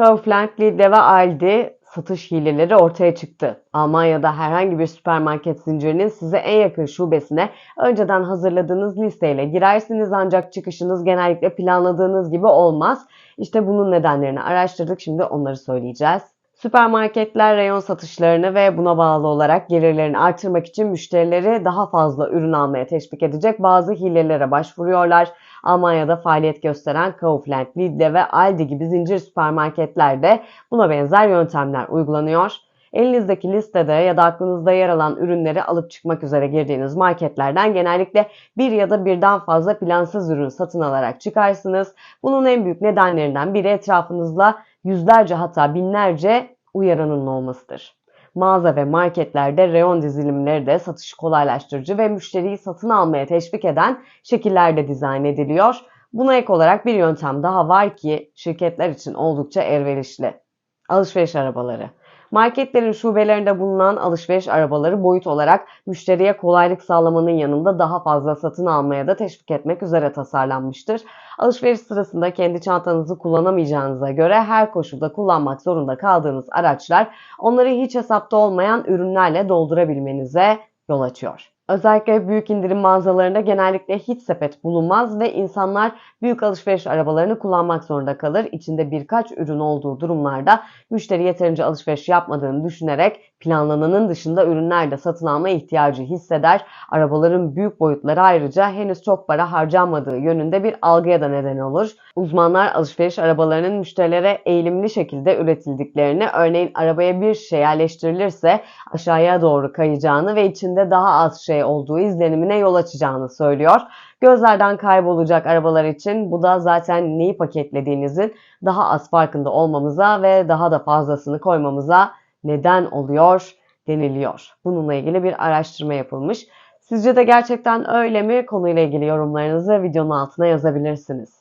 Kaufland, Lidl ve Aldi satış hileleri ortaya çıktı. Almanya'da herhangi bir süpermarket zincirinin size en yakın şubesine önceden hazırladığınız listeyle girersiniz ancak çıkışınız genellikle planladığınız gibi olmaz. İşte bunun nedenlerini araştırdık şimdi onları söyleyeceğiz. Süpermarketler reyon satışlarını ve buna bağlı olarak gelirlerini artırmak için müşterileri daha fazla ürün almaya teşvik edecek bazı hilelere başvuruyorlar. Almanya'da faaliyet gösteren Kaufland, Lidl ve Aldi gibi zincir süpermarketlerde buna benzer yöntemler uygulanıyor. Elinizdeki listede ya da aklınızda yer alan ürünleri alıp çıkmak üzere girdiğiniz marketlerden genellikle bir ya da birden fazla plansız ürün satın alarak çıkarsınız. Bunun en büyük nedenlerinden biri etrafınızla yüzlerce hatta binlerce uyaranın olmasıdır. Mağaza ve marketlerde reyon dizilimleri de satışı kolaylaştırıcı ve müşteriyi satın almaya teşvik eden şekillerde dizayn ediliyor. Buna ek olarak bir yöntem daha var ki şirketler için oldukça elverişli. Alışveriş arabaları. Marketlerin şubelerinde bulunan alışveriş arabaları boyut olarak müşteriye kolaylık sağlamanın yanında daha fazla satın almaya da teşvik etmek üzere tasarlanmıştır. Alışveriş sırasında kendi çantanızı kullanamayacağınıza göre her koşulda kullanmak zorunda kaldığınız araçlar onları hiç hesapta olmayan ürünlerle doldurabilmenize yol açıyor. Özellikle büyük indirim mağazalarında genellikle hiç sepet bulunmaz ve insanlar büyük alışveriş arabalarını kullanmak zorunda kalır. İçinde birkaç ürün olduğu durumlarda müşteri yeterince alışveriş yapmadığını düşünerek planlananın dışında ürünler de satın alma ihtiyacı hisseder. Arabaların büyük boyutları ayrıca henüz çok para harcanmadığı yönünde bir algıya da neden olur. Uzmanlar alışveriş arabalarının müşterilere eğilimli şekilde üretildiklerini, örneğin arabaya bir şey yerleştirilirse aşağıya doğru kayacağını ve içinde daha az şey olduğu izlenimine yol açacağını söylüyor. Gözlerden kaybolacak arabalar için bu da zaten neyi paketlediğinizin daha az farkında olmamıza ve daha da fazlasını koymamıza neden oluyor deniliyor. Bununla ilgili bir araştırma yapılmış. Sizce de gerçekten öyle mi? Konuyla ilgili yorumlarınızı videonun altına yazabilirsiniz.